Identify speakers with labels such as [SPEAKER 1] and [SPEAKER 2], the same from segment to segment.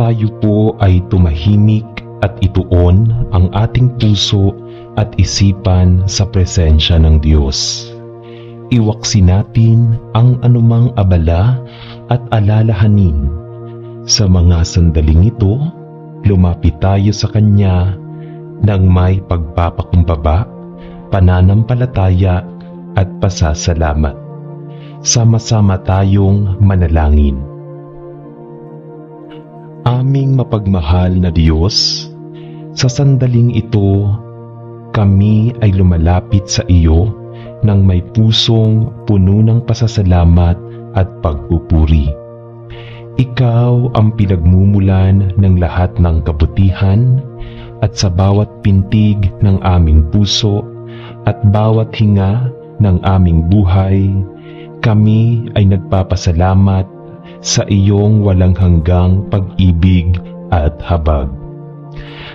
[SPEAKER 1] tayo po ay tumahimik at ituon ang ating puso at isipan sa presensya ng Diyos. Iwaksi natin ang anumang abala at alalahanin. Sa mga sandaling ito, lumapit tayo sa Kanya ng may pagpapakumbaba, pananampalataya at pasasalamat. Sama-sama tayong manalangin. Aming mapagmahal na Diyos, sa sandaling ito, kami ay lumalapit sa iyo ng may pusong puno ng pasasalamat at pagpupuri. Ikaw ang pinagmumulan ng lahat ng kabutihan at sa bawat pintig ng aming puso at bawat hinga ng aming buhay, kami ay nagpapasalamat sa iyong walang hanggang pag-ibig at habag.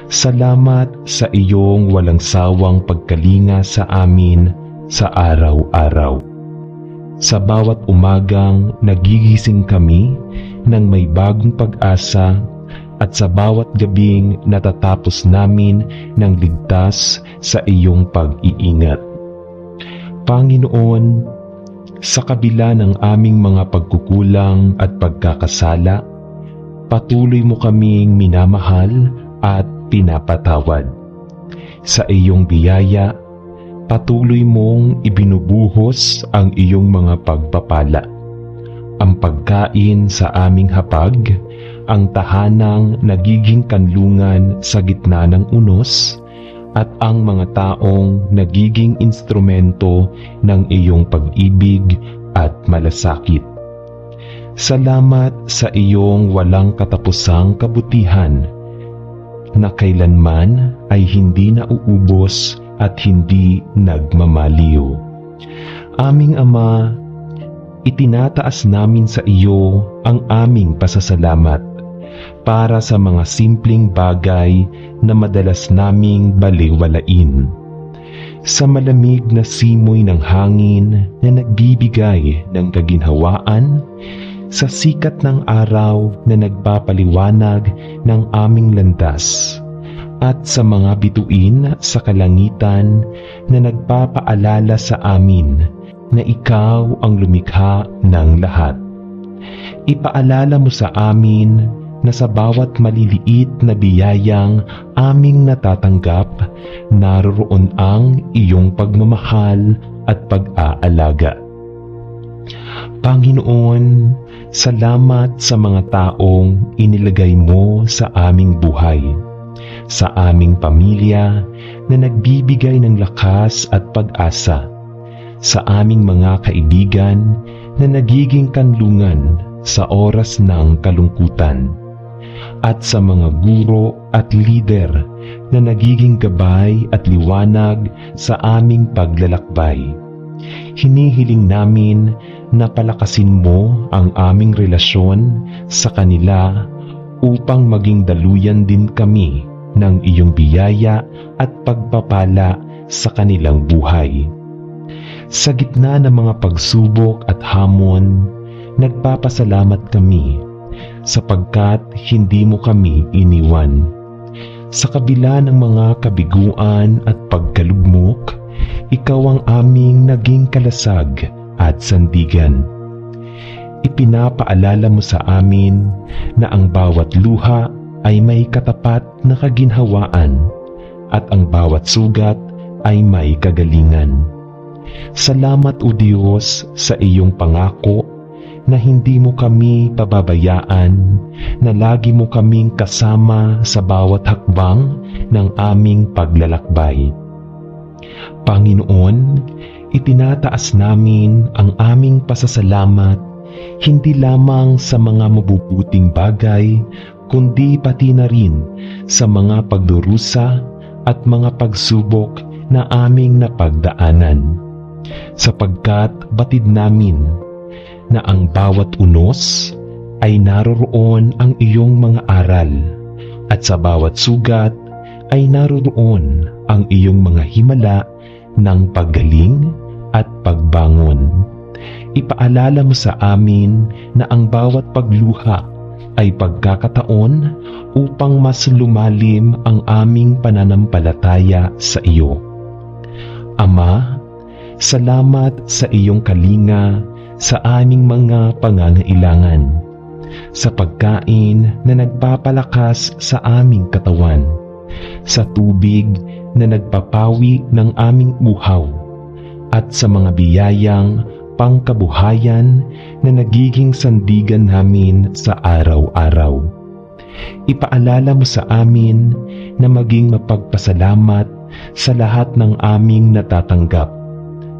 [SPEAKER 1] Salamat sa iyong walang sawang pagkalinga sa amin sa araw-araw. Sa bawat umagang nagigising kami ng may bagong pag-asa at sa bawat gabing natatapos namin ng ligtas sa iyong pag-iingat. Panginoon, sa kabila ng aming mga pagkukulang at pagkakasala, patuloy mo kaming minamahal at pinapatawad. Sa iyong biyaya, patuloy mong ibinubuhos ang iyong mga pagpapala. Ang pagkain sa aming hapag, ang tahanang nagiging kanlungan sa gitna ng unos, at ang mga taong nagiging instrumento ng iyong pag-ibig at malasakit. Salamat sa iyong walang katapusang kabutihan na kailanman ay hindi nauubos at hindi nagmamaliw. Aming Ama, itinataas namin sa iyo ang aming pasasalamat para sa mga simpleng bagay na madalas naming baliwalain. Sa malamig na simoy ng hangin na nagbibigay ng kaginhawaan, sa sikat ng araw na nagpapaliwanag ng aming landas, at sa mga bituin sa kalangitan na nagpapaalala sa amin na ikaw ang lumikha ng lahat. Ipaalala mo sa amin na sa bawat maliliit na biyayang aming natatanggap, naroroon ang iyong pagmamahal at pag-aalaga. Panginoon, salamat sa mga taong inilagay mo sa aming buhay, sa aming pamilya na nagbibigay ng lakas at pag-asa, sa aming mga kaibigan na nagiging kanlungan sa oras ng kalungkutan at sa mga guro at lider na nagiging gabay at liwanag sa aming paglalakbay. Hinihiling namin na palakasin mo ang aming relasyon sa kanila upang maging daluyan din kami ng iyong biyaya at pagpapala sa kanilang buhay. Sa gitna ng mga pagsubok at hamon, nagpapasalamat kami sapagkat hindi mo kami iniwan. Sa kabila ng mga kabiguan at pagkalugmok, ikaw ang aming naging kalasag at sandigan. Ipinapaalala mo sa amin na ang bawat luha ay may katapat na kaginhawaan at ang bawat sugat ay may kagalingan. Salamat o Diyos sa iyong pangako na hindi mo kami pababayaan, na lagi mo kaming kasama sa bawat hakbang ng aming paglalakbay. Panginoon, itinataas namin ang aming pasasalamat hindi lamang sa mga mabubuting bagay, kundi pati na rin sa mga pagdurusa at mga pagsubok na aming napagdaanan. Sapagkat batid namin na ang bawat unos ay naroroon ang iyong mga aral at sa bawat sugat ay naroroon ang iyong mga himala ng paggaling at pagbangon. Ipaalala mo sa amin na ang bawat pagluha ay pagkakataon upang mas lumalim ang aming pananampalataya sa iyo. Ama, salamat sa iyong kalinga sa aming mga pangangailangan, sa pagkain na nagpapalakas sa aming katawan, sa tubig na nagpapawi ng aming uhaw, at sa mga biyayang pangkabuhayan na nagiging sandigan namin sa araw-araw. Ipaalala mo sa amin na maging mapagpasalamat sa lahat ng aming natatanggap,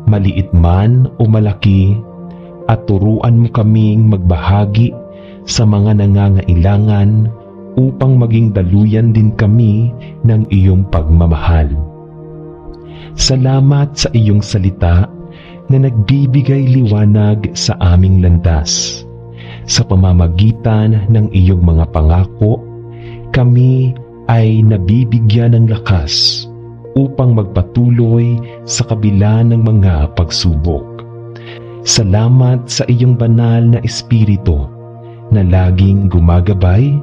[SPEAKER 1] maliit man o malaki, at turuan mo kaming magbahagi sa mga nangangailangan upang maging daluyan din kami ng iyong pagmamahal. Salamat sa iyong salita na nagbibigay liwanag sa aming landas. Sa pamamagitan ng iyong mga pangako, kami ay nabibigyan ng lakas upang magpatuloy sa kabila ng mga pagsubok. Salamat sa iyong banal na espiritu na laging gumagabay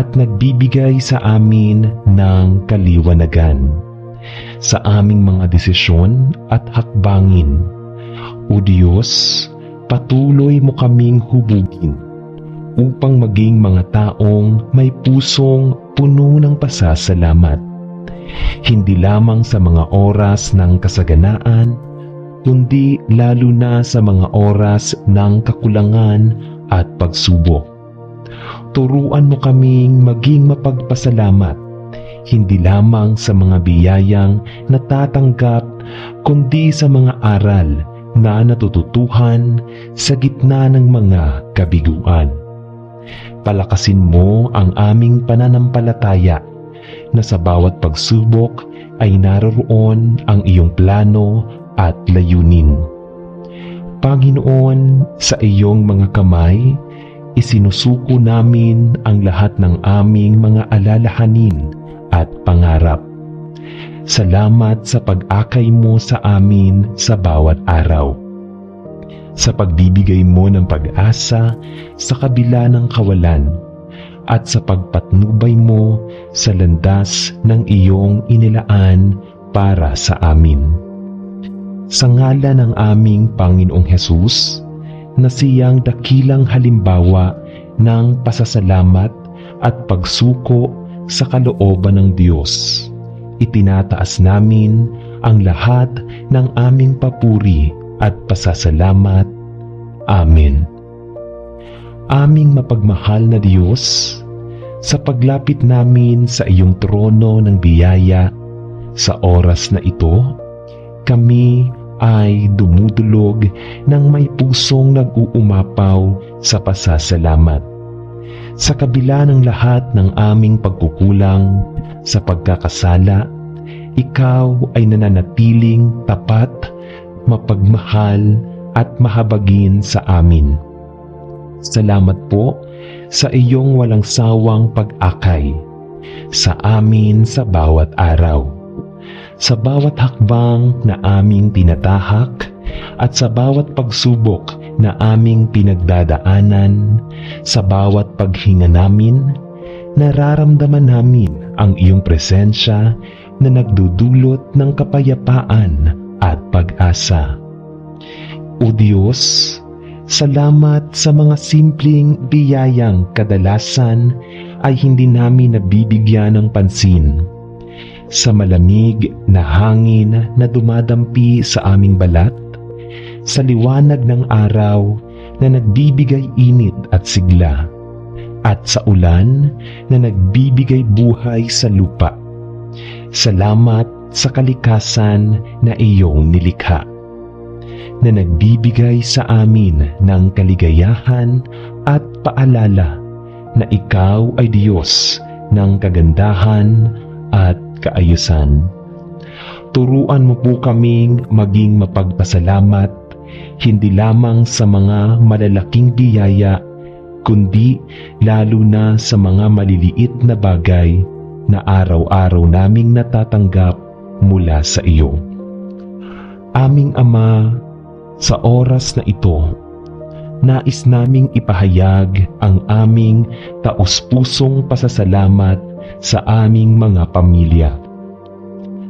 [SPEAKER 1] at nagbibigay sa amin ng kaliwanagan sa aming mga desisyon at hakbangin. O Diyos, patuloy mo kaming hubugin upang maging mga taong may pusong puno ng pasasalamat. Hindi lamang sa mga oras ng kasaganaan, kundi lalo na sa mga oras ng kakulangan at pagsubok. Turuan mo kaming maging mapagpasalamat hindi lamang sa mga biyayang natatanggap kundi sa mga aral na natututuhan sa gitna ng mga kabiguan. Palakasin mo ang aming pananampalataya na sa bawat pagsubok ay naroroon ang iyong plano at layunin. Panginoon, sa iyong mga kamay, isinusuko namin ang lahat ng aming mga alalahanin at pangarap. Salamat sa pag-akay mo sa amin sa bawat araw. Sa pagbibigay mo ng pag-asa sa kabila ng kawalan at sa pagpatnubay mo sa landas ng iyong inilaan para sa amin. Sa ngala ng aming Panginoong Hesus, na siyang dakilang halimbawa ng pasasalamat at pagsuko sa kalooban ng Diyos. Itinataas namin ang lahat ng aming papuri at pasasalamat. Amen. Aming mapagmahal na Diyos, sa paglapit namin sa iyong trono ng biyaya, sa oras na ito, kami ay dumudulog ng may pusong nag-uumapaw sa pasasalamat sa kabila ng lahat ng aming pagkukulang sa pagkakasala, ikaw ay nananatiling tapat, mapagmahal at mahabagin sa amin. Salamat po sa iyong walang sawang pag-akay sa amin sa bawat araw. Sa bawat hakbang na aming tinatahak at sa bawat pagsubok na aming pinagdadaanan, sa bawat paghinga namin, nararamdaman namin ang iyong presensya na nagdudulot ng kapayapaan at pag-asa. O Diyos, salamat sa mga simpleng biyayang kadalasan ay hindi namin nabibigyan ng pansin. Sa malamig na hangin na dumadampi sa aming balat, sa liwanag ng araw na nagbibigay init at sigla, at sa ulan na nagbibigay buhay sa lupa. Salamat sa kalikasan na iyong nilikha, na nagbibigay sa amin ng kaligayahan at paalala na ikaw ay Diyos ng kagandahan at kaayusan. Turuan mo po kaming maging mapagpasalamat hindi lamang sa mga malalaking biyaya, kundi lalo na sa mga maliliit na bagay na araw-araw naming natatanggap mula sa iyo. Aming Ama, sa oras na ito, nais naming ipahayag ang aming taus-pusong pasasalamat sa aming mga pamilya.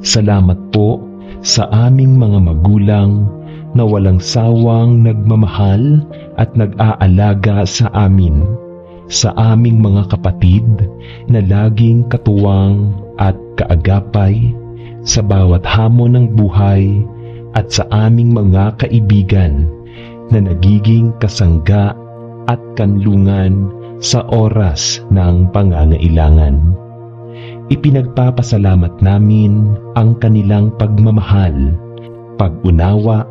[SPEAKER 1] Salamat po sa aming mga magulang na walang sawang nagmamahal at nag-aalaga sa amin, sa aming mga kapatid na laging katuwang at kaagapay sa bawat hamon ng buhay at sa aming mga kaibigan na nagiging kasangga at kanlungan sa oras ng pangangailangan. Ipinagpapasalamat namin ang kanilang pagmamahal, pag-unawa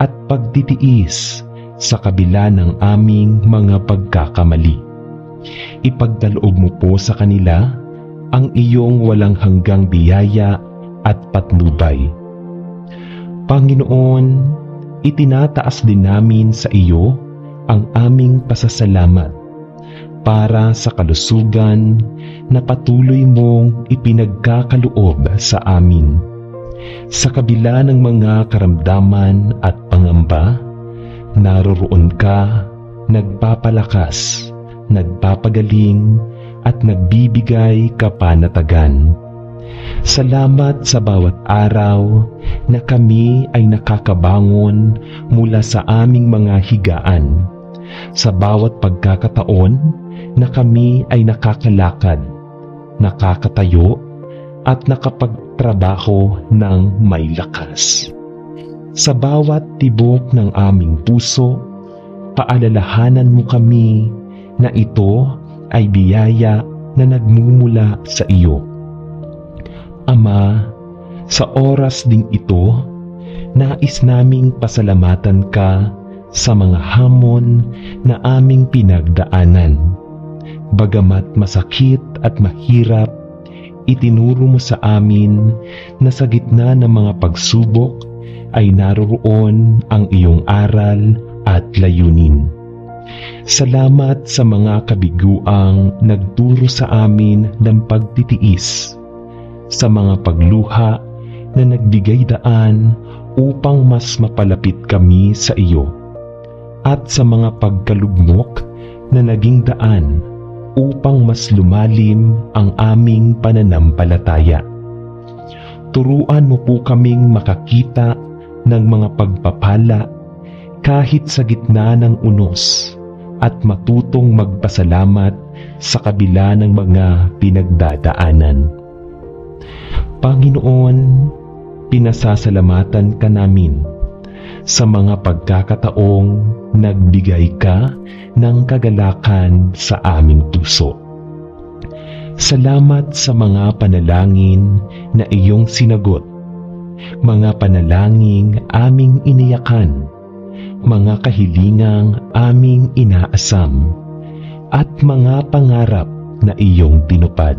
[SPEAKER 1] at pagtitiis sa kabila ng aming mga pagkakamali. Ipagdaloob mo po sa kanila ang iyong walang hanggang biyaya at patnubay. Panginoon, itinataas din namin sa iyo ang aming pasasalamat para sa kalusugan na patuloy mong ipinagkakaloob sa amin. Sa kabila ng mga karamdaman at pangamba, naroroon ka, nagpapalakas, nagpapagaling, at nagbibigay kapanatagan. Salamat sa bawat araw na kami ay nakakabangon mula sa aming mga higaan. Sa bawat pagkakataon na kami ay nakakalakad, nakakatayo at nakapagtrabaho ng may lakas. Sa bawat tibok ng aming puso, paalalahanan mo kami na ito ay biyaya na nagmumula sa iyo. Ama, sa oras ding ito, nais naming pasalamatan ka sa mga hamon na aming pinagdaanan. Bagamat masakit at mahirap, itinuro mo sa amin na sa gitna ng mga pagsubok ay naroroon ang iyong aral at layunin. Salamat sa mga kabiguang nagturo sa amin ng pagtitiis, sa mga pagluha na nagbigay daan upang mas mapalapit kami sa iyo, at sa mga pagkalugmok na naging daan upang mas lumalim ang aming pananampalataya. Turuan mo po kaming makakita ng mga pagpapala kahit sa gitna ng unos at matutong magpasalamat sa kabila ng mga pinagdadaanan. Panginoon, pinasasalamatan ka namin sa mga pagkakataong nagbigay ka ng kagalakan sa aming puso. Salamat sa mga panalangin na iyong sinagot, mga panalangin aming iniyakan, mga kahilingang aming inaasam, at mga pangarap na iyong tinupad.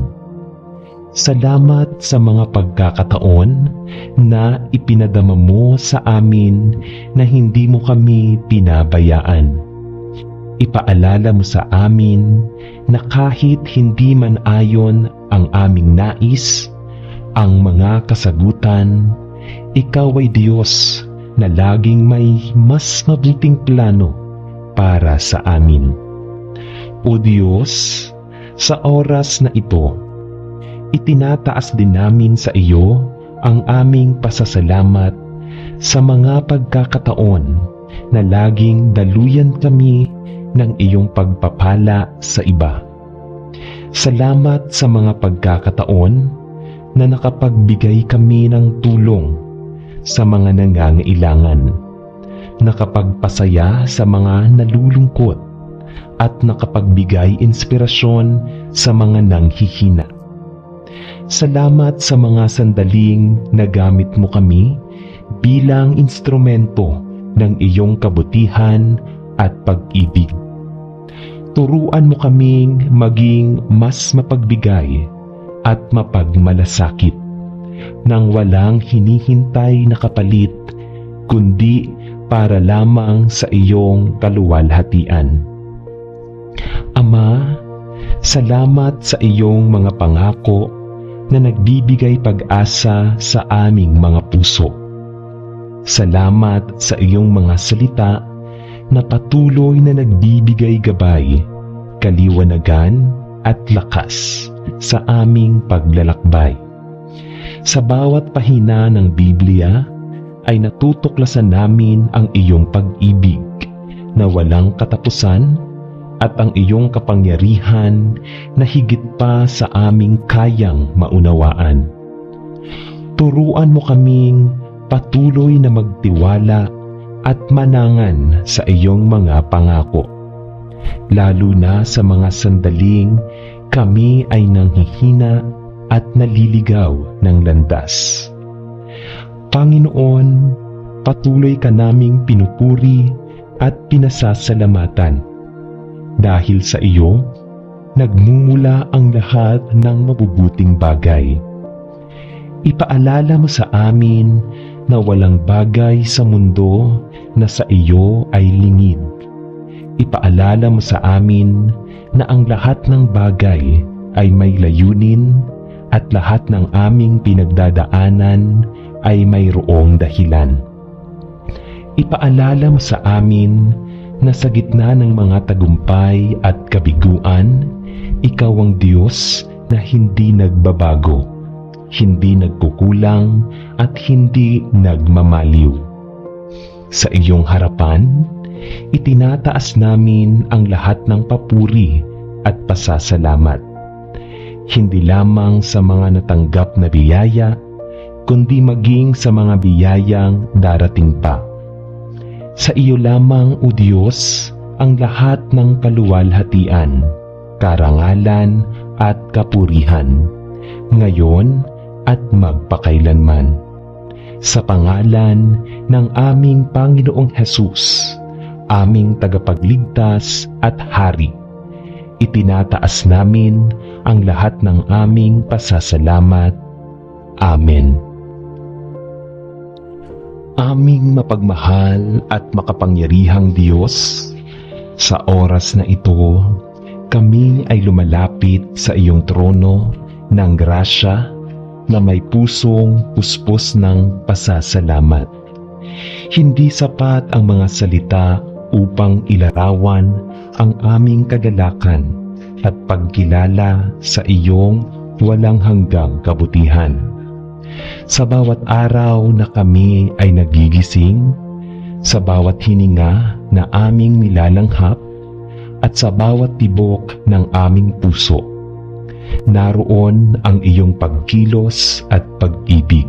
[SPEAKER 1] Salamat sa mga pagkakataon na ipinadama mo sa amin na hindi mo kami pinabayaan. Ipaalala mo sa amin na kahit hindi man ayon ang aming nais, ang mga kasagutan, ikaw ay Diyos na laging may mas mabuting plano para sa amin. O Diyos, sa oras na ito, itinataas din namin sa iyo ang aming pasasalamat sa mga pagkakataon na laging daluyan kami ng iyong pagpapala sa iba. Salamat sa mga pagkakataon na nakapagbigay kami ng tulong sa mga nangangailangan, nakapagpasaya sa mga nalulungkot at nakapagbigay inspirasyon sa mga nanghihina. Salamat sa mga sandaling nagamit mo kami bilang instrumento ng iyong kabutihan at pag-ibig. Turuan mo kaming maging mas mapagbigay at mapagmalasakit nang walang hinihintay na kapalit kundi para lamang sa iyong kaluwalhatian. Ama, salamat sa iyong mga pangako na nagbibigay pag-asa sa aming mga puso. Salamat sa iyong mga salita na patuloy na nagbibigay gabay, kaliwanagan at lakas sa aming paglalakbay. Sa bawat pahina ng Biblia ay natutuklasan namin ang iyong pag-ibig na walang katapusan at ang iyong kapangyarihan na higit pa sa aming kayang maunawaan. Turuan mo kaming patuloy na magtiwala at manangan sa iyong mga pangako. Lalo na sa mga sandaling kami ay nanghihina at naliligaw ng landas. Panginoon, patuloy ka naming pinupuri at pinasasalamatan. Dahil sa iyo, nagmumula ang lahat ng mabubuting bagay. Ipaalala mo sa amin na walang bagay sa mundo na sa iyo ay lingid. Ipaalala mo sa amin na ang lahat ng bagay ay may layunin at lahat ng aming pinagdadaanan ay mayroong dahilan. Ipaalala mo sa amin na sa gitna ng mga tagumpay at kabiguan, ikaw ang Diyos na hindi nagbabago, hindi nagkukulang at hindi nagmamaliw. Sa iyong harapan, itinataas namin ang lahat ng papuri at pasasalamat. Hindi lamang sa mga natanggap na biyaya, kundi maging sa mga biyayang darating pa. Sa iyo lamang, O Diyos, ang lahat ng kaluwalhatian, karangalan at kapurihan, ngayon at magpakailanman. Sa pangalan ng aming Panginoong Hesus, aming tagapagligtas at hari, itinataas namin ang lahat ng aming pasasalamat. Amen. Aming mapagmahal at makapangyarihang Diyos, sa oras na ito, kami ay lumalapit sa iyong trono ng grasya na may pusong puspos ng pasasalamat. Hindi sapat ang mga salita upang ilarawan ang aming kagalakan at pagkilala sa iyong walang hanggang kabutihan. Sa bawat araw na kami ay nagigising, sa bawat hininga na aming nilalanghap, at sa bawat tibok ng aming puso, naroon ang iyong pagkilos at pag-ibig.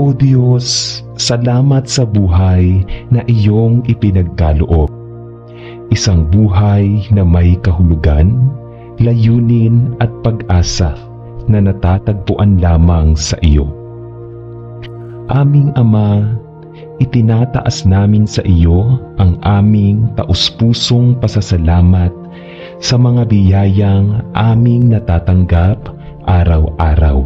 [SPEAKER 1] O Diyos, salamat sa buhay na iyong ipinagkaloob. Isang buhay na may kahulugan, layunin at pag-asa na natatagpuan lamang sa iyo. Aming Ama, itinataas namin sa iyo ang aming taus-pusong pasasalamat sa mga biyayang aming natatanggap araw-araw.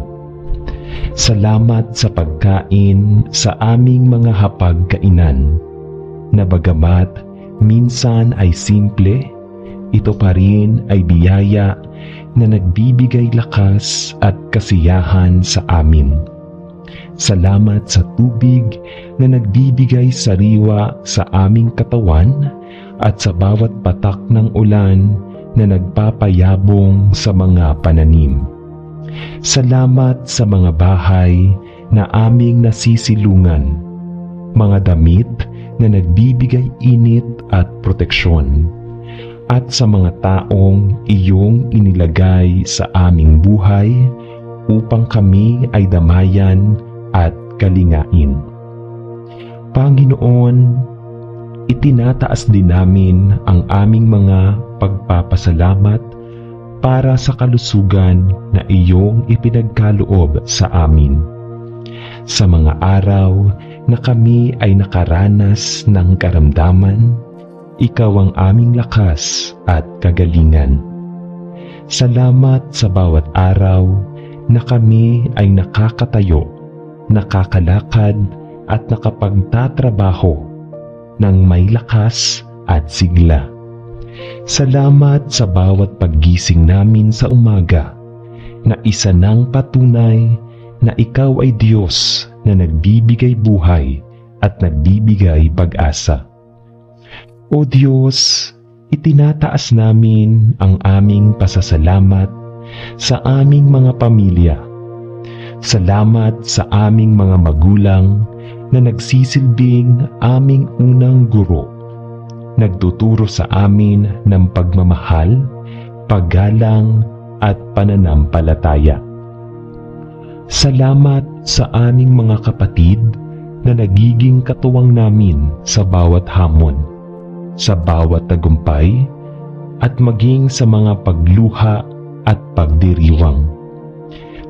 [SPEAKER 1] Salamat sa pagkain sa aming mga hapagkainan na bagamat minsan ay simple, ito pa rin ay biyaya na nagbibigay lakas at kasiyahan sa amin. Salamat sa tubig na nagbibigay sariwa sa aming katawan at sa bawat patak ng ulan na nagpapayabong sa mga pananim. Salamat sa mga bahay na aming nasisilungan, mga damit na nagbibigay init at proteksyon at sa mga taong iyong inilagay sa aming buhay upang kami ay damayan at kalingain. Panginoon, itinataas din namin ang aming mga pagpapasalamat para sa kalusugan na iyong ipinagkaloob sa amin. Sa mga araw na kami ay nakaranas ng karamdaman, ikaw ang aming lakas at kagalingan. Salamat sa bawat araw na kami ay nakakatayo, nakakalakad at nakapagtatrabaho ng may lakas at sigla. Salamat sa bawat paggising namin sa umaga na isa ng patunay na ikaw ay Diyos na nagbibigay buhay at nagbibigay pag-asa. O Diyos, itinataas namin ang aming pasasalamat sa aming mga pamilya. Salamat sa aming mga magulang na nagsisilbing aming unang guro. Nagtuturo sa amin ng pagmamahal, paggalang at pananampalataya. Salamat sa aming mga kapatid na nagiging katuwang namin sa bawat hamon, sa bawat tagumpay, at maging sa mga pagluha at pagdiriwang.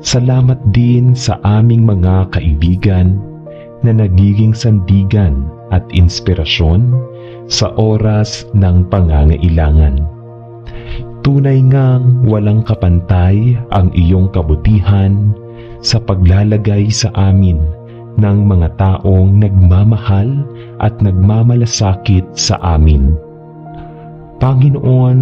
[SPEAKER 1] Salamat din sa aming mga kaibigan na nagiging sandigan at inspirasyon sa oras ng pangangailangan. Tunay ngang walang kapantay ang iyong kabutihan sa paglalagay sa amin ng mga taong nagmamahal at nagmamalasakit sa amin. Panginoon,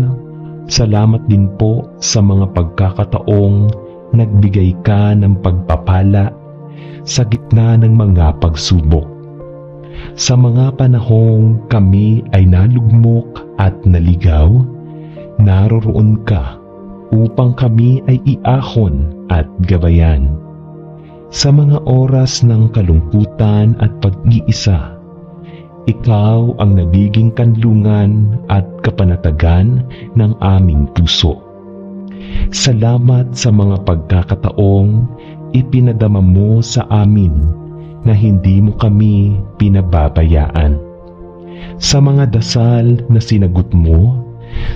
[SPEAKER 1] salamat din po sa mga pagkakataong nagbigay ka ng pagpapala sa gitna ng mga pagsubok. Sa mga panahong kami ay nalugmok at naligaw, naroroon ka upang kami ay iahon at gabayan. Sa mga oras ng kalungkutan at pag-iisa, ikaw ang nagiging kanlungan at kapanatagan ng aming puso. Salamat sa mga pagkakataong ipinadama mo sa amin na hindi mo kami pinababayaan. Sa mga dasal na sinagot mo,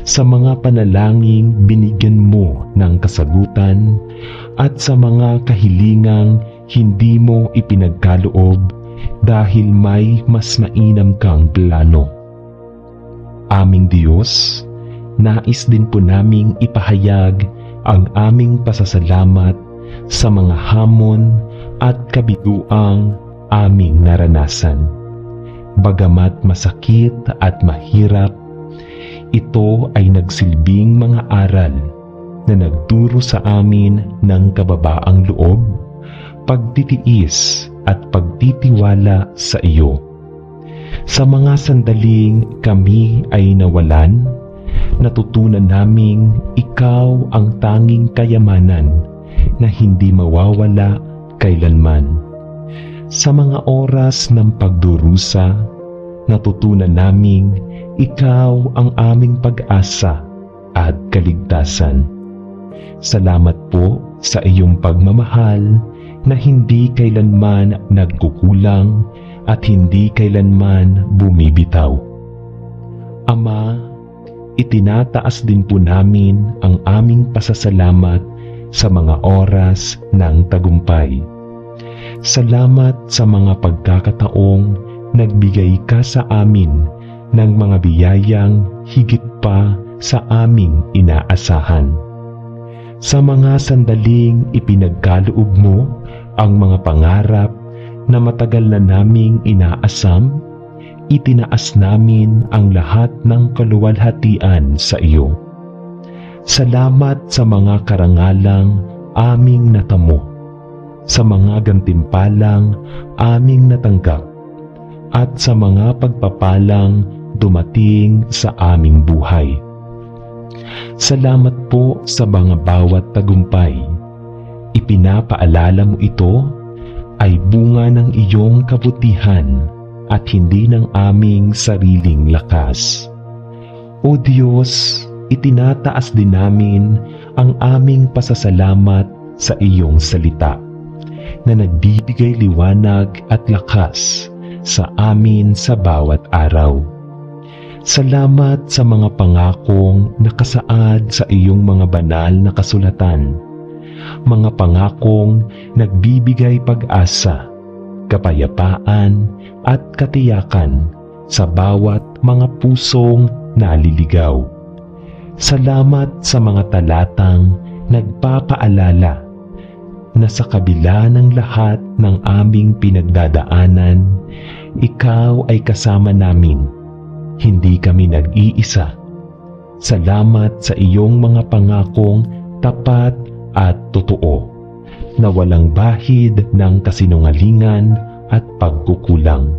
[SPEAKER 1] sa mga panalangin binigyan mo ng kasagutan at sa mga kahilingang hindi mo ipinagkaloob dahil may mas mainam kang plano. Aming Diyos, nais din po naming ipahayag ang aming pasasalamat sa mga hamon at kabiguang aming naranasan. Bagamat masakit at mahirap, ito ay nagsilbing mga aral na nagturo sa amin ng kababaang loob, pagtitiis at pagtitiwala sa iyo. Sa mga sandaling kami ay nawalan, natutunan naming ikaw ang tanging kayamanan na hindi mawawala kailanman. Sa mga oras ng pagdurusa, natutunan naming ikaw ang aming pag-asa at kaligtasan. Salamat po sa iyong pagmamahal na hindi kailanman nagkukulang at hindi kailanman bumibitaw. Ama, itinataas din po namin ang aming pasasalamat sa mga oras ng tagumpay. Salamat sa mga pagkakataong nagbigay ka sa amin ng mga biyayang higit pa sa aming inaasahan. Sa mga sandaling ipinagkaloob mo ang mga pangarap na matagal na naming inaasam, itinaas namin ang lahat ng kaluwalhatian sa iyo. Salamat sa mga karangalang aming natamo, sa mga gantimpalang aming natanggap, at sa mga pagpapalang dumating sa aming buhay. Salamat po sa mga bawat tagumpay. Ipinapaalala mo ito ay bunga ng iyong kabutihan at hindi ng aming sariling lakas. O Diyos, itinataas din namin ang aming pasasalamat sa iyong salita na nagbibigay liwanag at lakas sa amin sa bawat araw. Salamat sa mga pangakong nakasaad sa iyong mga banal na kasulatan. Mga pangakong nagbibigay pag-asa, kapayapaan at katiyakan sa bawat mga pusong naliligaw. Salamat sa mga talatang nagpapaalala na sa kabila ng lahat ng aming pinagdadaanan, ikaw ay kasama namin hindi kami nag-iisa. Salamat sa iyong mga pangakong tapat at totoo na walang bahid ng kasinungalingan at pagkukulang.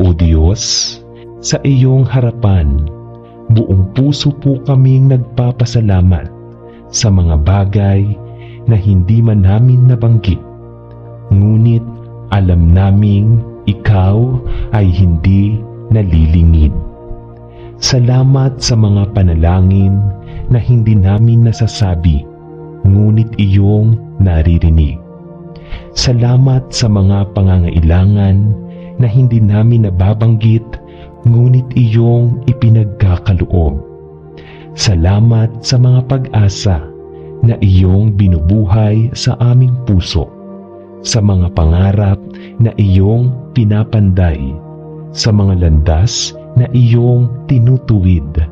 [SPEAKER 1] O Diyos, sa iyong harapan. Buong puso po kaming nagpapasalamat sa mga bagay na hindi man namin nabanggit. Ngunit alam naming ikaw ay hindi nalilingid. Salamat sa mga panalangin na hindi namin nasasabi, ngunit iyong naririnig. Salamat sa mga pangangailangan na hindi namin nababanggit, ngunit iyong ipinagkakaloob. Salamat sa mga pag-asa na iyong binubuhay sa aming puso, sa mga pangarap na iyong pinapanday, sa mga landas na iyong tinutuwid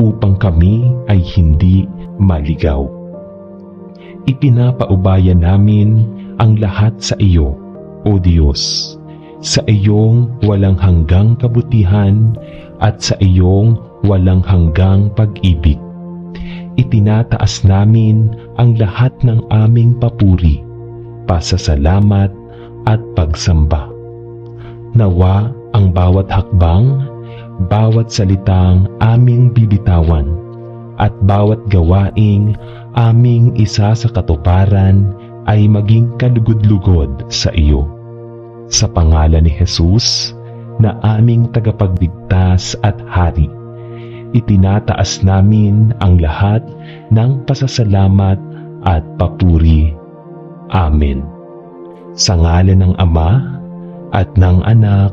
[SPEAKER 1] upang kami ay hindi maligaw. Ipinapaubaya namin ang lahat sa iyo, O Diyos, sa iyong walang hanggang kabutihan at sa iyong walang hanggang pag-ibig. Itinataas namin ang lahat ng aming papuri, pasasalamat at pagsamba. Nawa ang bawat hakbang, bawat salitang aming bibitawan, at bawat gawaing aming isa sa katuparan ay maging kalugod-lugod sa iyo. Sa pangalan ni Jesus na aming tagapagligtas at hari, itinataas namin ang lahat ng pasasalamat at papuri. Amen. Sa ngalan ng Ama at ng Anak